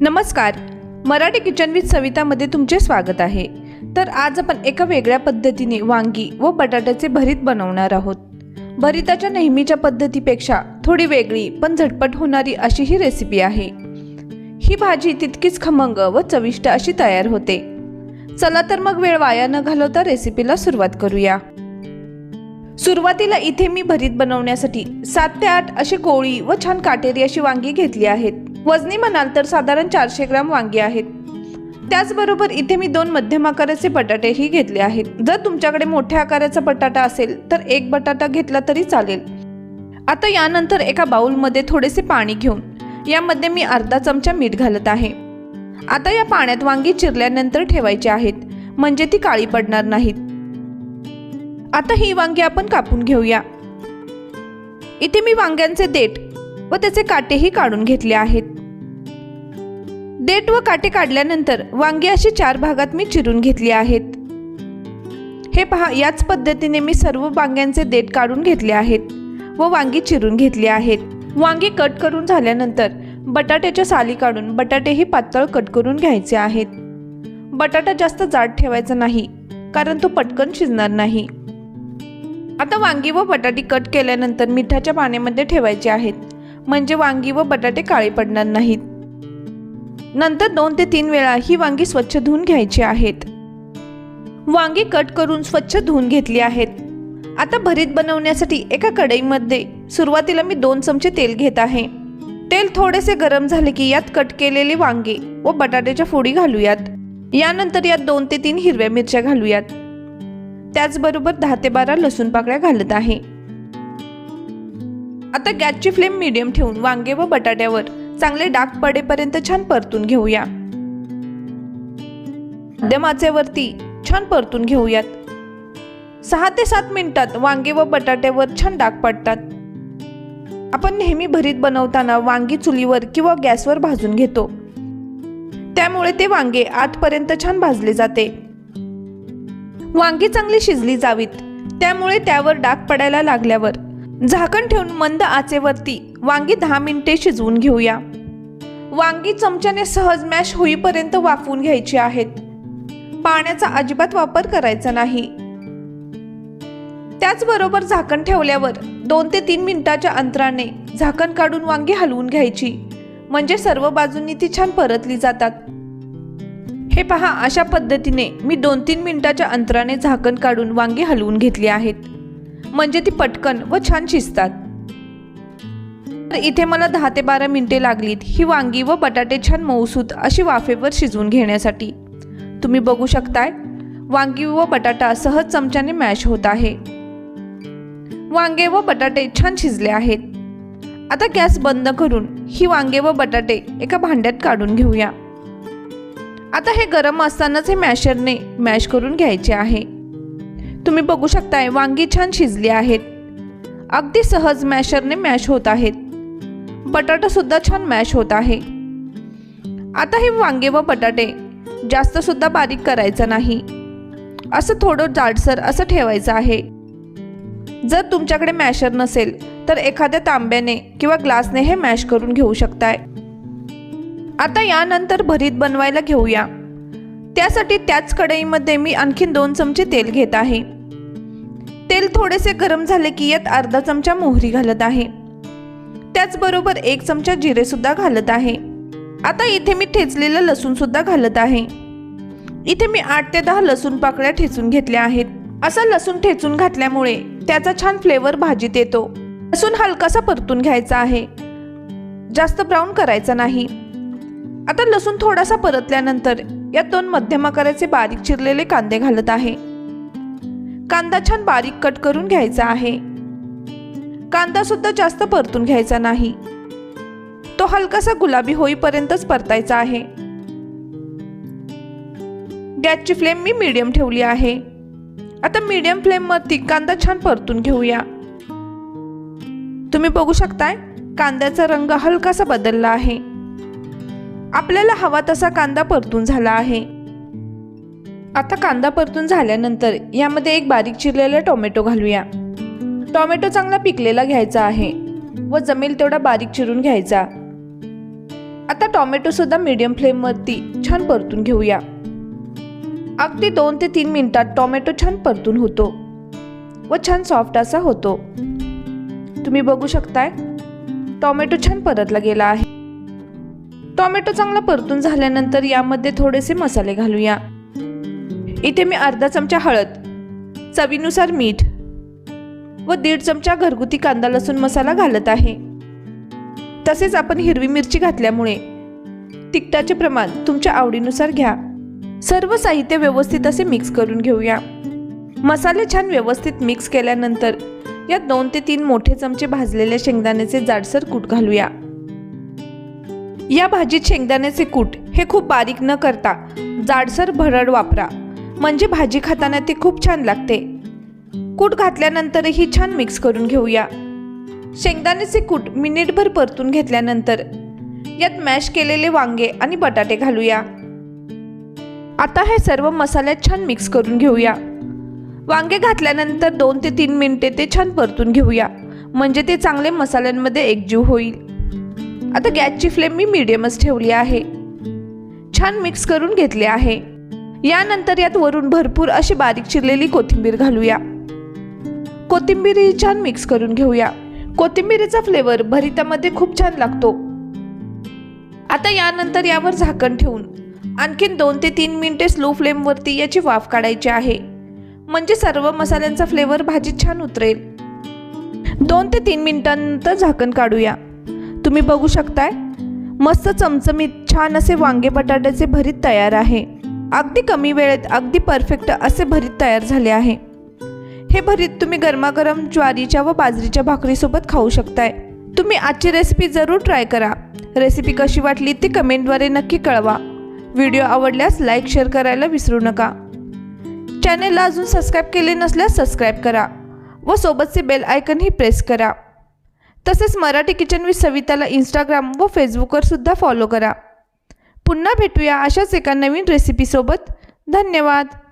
नमस्कार. Marathi kitchen with सवितामध्ये तुमचे स्वागत आहे. तर आज आपण एका वेगळ्या पद्धतीने वांगी व बटाट्याचे भरीत बनवणार आहोत. भरिताच्या नेहमीच्या पद्धतीपेक्षा थोडी वेगळी पण झटपट होणारी अशी ही रेसिपी आहे. ही भाजी तितकीच खमंग व चविष्ट अशी तयार होते. चला तर मग वेळ वाया न घालवता रेसिपीला सुरुवात करूया. सुरुवातीला इथे मी भरीत बनवण्यासाठी सात ते आठ अशी कोळी व छान काटेरी अशी वांगी घेतली आहेत. वजनी म्हणाल तर साधारण चारशे ग्राम वांगी आहेत. त्याचबरोबर इथे मी दोन मध्यम आकाराचे बटाटेही घेतले आहेत. जर तुमच्याकडे मोठ्या आकाराचा बटाटा असेल तर एक बटाटा घेतला तरी चालेल. आता यानंतर एका बाऊलमध्ये थोडेसे पाणी घेऊन यामध्ये मी अर्धा चमचा मीठ घालत आहे. आता या पाण्यात वांगी चिरल्यानंतर ठेवायची आहेत म्हणजे ती काळी पडणार नाहीत. आता ही वांगी आपण कापून घेऊया. इथे मी वांग्यांचे देठ व त्याचे काटेही काढून घेतले आहेत. देठ व काटे काढल्यानंतर वांगी अशी चार भागात मी चिरून घेतली आहेत. हे पहा याच पद्धतीने मी सर्व वांग्यांचे देठ काढून घेतले आहेत व वांगी चिरून घेतली आहेत. वांगी कट करून झाल्यानंतर बटाट्याच्या साली काढून बटाटेही पातळ कट करून घ्यायचे आहेत. बटाटा जास्त जाड ठेवायचा नाही कारण तो पटकन शिजणार नाही. आता वांगी व बटाटे कट केल्यानंतर मिठाच्या पाण्यामध्ये ठेवायचे आहेत. म्हणजे वांगी व बटाटे काळे पडणार नाहीत. नंतर दोन ते तीन वेळा ही वांगी स्वच्छ धुवून घ्यायची आहेत. वांगी कट करून स्वच्छ धुवून घेतली आहेत. आता भरीत बनवण्यासाठी एका कढईमध्ये सुरुवातीला मी दोन चमचे तेल घेत आहे. तेल थोडेसे गरम झाले की यात कट केलेले वांगे व बटाट्याच्या फोडी घालूयात. यानंतर यात दोन ते तीन हिरव्या मिरच्या घालूयात. त्याचबरोबर दहा ते बारा लसूण पाकळ्या घालत आहे. आता गॅसची फ्लेम मीडियम ठेवून वांगे व बटाट्यावर चांगले डाग पडेपर्यंत छान परतून घेऊया. मध्यम आचेवरती छान परतून घेऊयात. सहा ते सात मिनिटात वांगे व बटाट्यावर छान डाग पडतात. आपण नेहमी भरीत बनवताना वांगी चुलीवर किंवा गॅसवर भाजून घेतो. त्यामुळे ते वांगे आतपर्यंत छान भाजले जाते. वांगी चांगली शिजली जावीत. त्यामुळे त्यावर डाग पडायला लागल्यावर. झाकण ठेवून मंद आचेवरती वांगी दहा मिनिटे शिजवून घेऊया. वांगी चमच्याने सहज मॅश होईपर्यंत वाफवून घ्यायची आहेत. पाण्याचा अजिबात वापर करायचा नाही. त्याचबरोबर झाकण ठेवल्यावर दोन ते तीन मिनिटाच्या अंतराने झाकण काढून वांगी हलवून घ्यायची. म्हणजे सर्व बाजूंनी ती छान परतली जातात. हे पहा अशा पद्धतीने मी दोन तीन मिनिटाच्या अंतराने झाकण काढून वांगी हलवून घेतली आहेत. म्हणजे ती पटकन व छान शिजतात. तर इथे मला दहा ते बारा मिनिटे लागलीत ही वांगी व बटाटे छान मऊसूत अशी वाफेवर शिजवून घेण्यासाठी. तुम्ही बघू शकताय वांगी व बटाटा सहज चमच्याने मॅश होत आहे. वांगे व बटाटे छान शिजले आहेत. आता गॅस बंद करून ही वांगे व बटाटे एका भांड्यात काढून घेऊया. आता हे गरम असतानाच हे मॅशरने मॅश करून घ्यायचे आहे. तुम्ही बघू शकताय वांगी छान शिजली आहेत. अगदी सहज मॅशरने मॅश होत आहेत. बटाटासुद्धा छान मॅश होत आहे. आता हे वांगे व बटाटे जास्तसुद्धा बारीक करायचं नाही. असं थोडं जाडसर असं ठेवायचं आहे. जर तुमच्याकडे मॅशर नसेल तर एखाद्या तांब्याने किंवा ग्लासने हे मॅश करून घेऊ शकताय. आता यानंतर भरीत बनवायला घेऊया. त्यासाठी त्याच कढईमध्ये मी आणखीन दोन चमचे तेल घेत आहे. तेल थोडेसे गरम झाले की यात अर्धा चमचा मोहरी घालत आहे. त्याचबरोबर एक चमचा जिरे सुद्धा घालत आहे. आता इथे मी ठेचलेलं लसूण सुद्धा घालत आहे. इथे मी आठ ते दहा लसूण पाकळ्या ठेचून घेतल्या आहेत. असा लसूण ठेचून घातल्यामुळे त्याचा छान फ्लेवर भाजीत येतो. लसूण हलकासा परतून घ्यायचा आहे. जास्त ब्राऊन करायचा नाही. आता लसूण थोडासा परतल्यानंतर यात दोन मध्यम आकाराचे बारीक चिरलेले कांदे घालत आहे. कांदा छान बारीक कट करून घ्यायचा आहे. कांदा सुद्धा जास्त परतून घ्यायचा नाही. तो हलकासा गुलाबी होईपर्यंतच परतायचा आहे. गॅसची फ्लेम मी मीडियम ठेवली आहे. आता मीडियम फ्लेमवरती कांदा छान परतून घेऊया. तुम्ही बघू शकताय कांद्याचा रंग हलकासा बदलला आहे. आपल्याला हवा तसा कांदा परतून झाला आहे. आता कांदा परतून झाल्यानंतर यामध्ये एक बारीक चिरलेला टोमॅटो घालूया. टोमॅटो चांगला पिकलेला घ्यायचा आहे व जमेल तेवढा बारीक चिरून घ्यायचा. आता टोमॅटो सुद्धा मीडियम फ्लेमवरती छान परतून घेऊया. अगदी दोन ते तीन मिनिटात टोमॅटो छान परतून होतो व छान सॉफ्ट असा होतो. तुम्ही बघू शकताय टोमॅटो छान परतला गेला आहे. टोमॅटो चांगला परतून झाल्यानंतर यामध्ये थोडेसे मसाले घालूया. इथे मी अर्धा चमचा हळद चवीनुसार मीठ व दीड चमचा घरगुती कांदा लसूण मसाला घालत आहे. तसेच आपण हिरवी मिरची घातल्यामुळे तिखटाचे प्रमाण तुमच्या आवडीनुसार घ्या. सर्व साहित्य व्यवस्थित असे मिक्स करून घेऊया. मसाले छान व्यवस्थित मिक्स केल्यानंतर यात दोन ते तीन मोठे चमचे भाजलेले शेंगदाण्याचे जाडसर कूट घालूया. या भाजीत शेंगदाण्याचे कूट हे खूप बारीक न करता जाडसर भरड वापरा. म्हणजे भाजी खाताना ती खूप छान लागते. कूट घातल्यानंतरही छान मिक्स करून घेऊया. शेंगदाण्याचे कूट मिनिटभर परतून घेतल्यानंतर यात मॅश केलेले वांगे आणि बटाटे घालूया. आता हे सर्व मसाल्यात छान मिक्स करून घेऊया. वांगे घातल्यानंतर दोन ते तीन मिनिटे ते छान परतून घेऊया. म्हणजे ते चांगले मसाल्यांमध्ये एकजीव होईल. आता गॅसची फ्लेम मी मिडियमच ठेवली आहे. छान मिक्स करून घेतले आहे. यानंतर यात वरून भरपूर अशी बारीक चिरलेली कोथिंबीर घालूया. कोथिंबीरही छान मिक्स करून घेऊया. कोथिंबीरीचा फ्लेवर भरितामध्ये खूप छान लागतो. आता यानंतर यावर झाकण ठेवून आणखीन दोन ते तीन मिनिटे स्लो फ्लेमवरती याची वाफ काढायची आहे. म्हणजे सर्व मसाल्यांचा फ्लेवर भाजीत छान उतरेल. दोन ते तीन मिनिटांनंतर झाकण काढूया. तुम्ही बघू शकताय. मस्त चमचमीत छान असे वांगे बटाट्याचे भरीत तयार आहे. अगदी कमी वेळेत अगदी परफेक्ट असे भरीत तयार झाले आहे. हे भरीत तुम्ही गरमागरम ज्वारीच्या व बाजरीच्या भाकरीसोबत खाऊ शकताय. तुम्ही आजची रेसिपी जरूर ट्राय करा. रेसिपी कशी वाटली ती कमेंटद्वारे नक्की कळवा. व्हिडिओ आवडल्यास लाईक शेअर करायला विसरू नका. चॅनेलला अजून सबस्क्राईब केले नसल्यास सबस्क्राईब करा. व सोबतचे बेल आयकनही प्रेस करा. तसेच मराठी किचन विथ सविताला इंस्टाग्राम व फेसबुकवर सुद्धा फॉलो करा. पुन्हा भेटूया अशाच एका नवीन रेसिपीसोबत धन्यवाद.